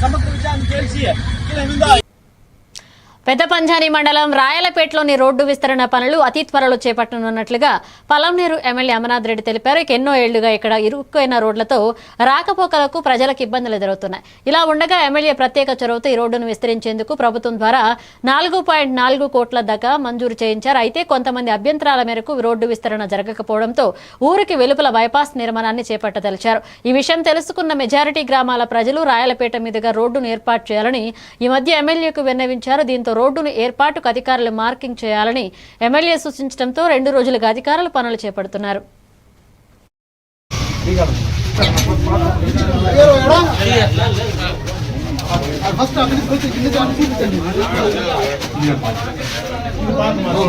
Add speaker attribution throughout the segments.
Speaker 1: ಸಮಗ್ರ ವಿಚಾರ ಕೇಳಿಸಿ ಇದರಿಂದ
Speaker 2: పెద్ద పంజాని మండలం రాయలపేటలోని రోడ్డు విస్తరణ పనులు అతి త్వరలో చేపట్టనున్నట్లుగా పలంనేరు ఎమ్మెల్యే అమర్నాథ్ రెడ్డి తెలిపారు. ఇక ఎన్నో ఏళ్ళుగా ఇక్కడ ఇరుక్కైన రోడ్లతో రాకపోకలకు ప్రజలకు ఇబ్బందులు ఎదురవుతున్నాయి. ఇలా ఉండగా ఎమ్మెల్యే ప్రత్యేక చొరవతో ఈ రోడ్డును విస్తరించేందుకు ప్రభుత్వం ద్వారా నాలుగు పాయింట్ నాలుగు కోట్ల దాకా మంజూరు చేయించారు. అయితే కొంతమంది అభ్యంతరాల మేరకు రోడ్డు విస్తరణ జరగకపోవడంతో ఊరికి వెలుపల బైపాస్ నిర్మాణాన్ని చేపట్టదలిచారు. ఈ విషయం తెలుసుకున్న మెజారిటీ గ్రామాల ప్రజలు రాయలపేట మీదుగా రోడ్డును ఏర్పాటు చేయాలని ఈ మధ్య ఎమ్మెల్యేకు విన్నవించారు. దీంతో రోడ్డును ఏర్పాటుకు అధికారులు మార్కింగ్ చేయాలని ఎమ్మెల్యే సూచించడంతో రెండు రోజులుగా అధికారులు పనులు చేపడుతున్నారు.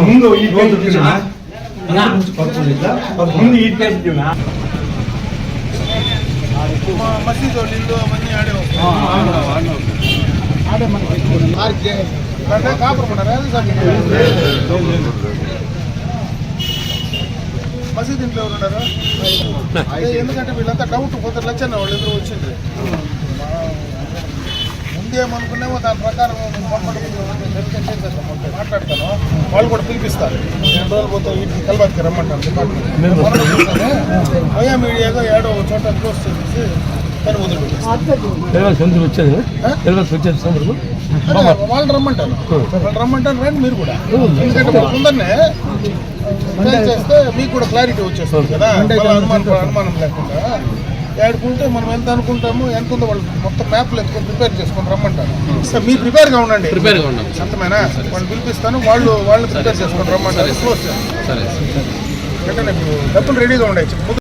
Speaker 3: ముందు ఈ పేజ్ చూసినా
Speaker 4: ఇంట్లో ఎవరు ఎందుకంటే వీళ్ళంతా డౌట్ కొంత లచ్చన్న వాళ్ళు ఎదురు వచ్చింది ముందేమనుకున్నామో దాని ప్రకారం మొన్నటి వాళ్ళు కూడా పిలిపిస్తారు. రెండు రోజులు పోతే వీటికి కలబాకి రమ్మంటాను డిపార్ట్మెంట్ అయ్యా మీడియాగా ఏడో చోట క్లోజ్ చేసేసి కానీ
Speaker 3: సొంతం వచ్చేది? వచ్చేది
Speaker 4: అదే, వాళ్ళు రమ్మంటారు. వాళ్ళు రమ్మంటారు రండి మీరు కూడా. ఎందుకంటే ట్రై చేస్తే మీకు కూడా క్లారిటీ వచ్చేస్తుంది కదా. అనుమానం అనుమానం లేకుండా. ఏడుకుంటే మనం ఎంత అనుకుంటామో ఎంత ఉందో వాళ్ళు మొత్తం మ్యాప్లు ఎత్తుకొని ప్రిపేర్ చేసుకొని రమ్మంటారు. సార్ మీరు ప్రిపేర్గా ఉండండి. ప్రిపేర్గా ఉండండి. అర్థమేనా? వాళ్ళు పిలిపిస్తాను వాళ్ళు వాళ్ళు ప్రిపేర్ చేసుకొని రమ్మంటారు. క్లోజ్
Speaker 5: సరే.
Speaker 4: వెంటనే ఇప్పుడు డబ్బులు రెడీగా ఉండే.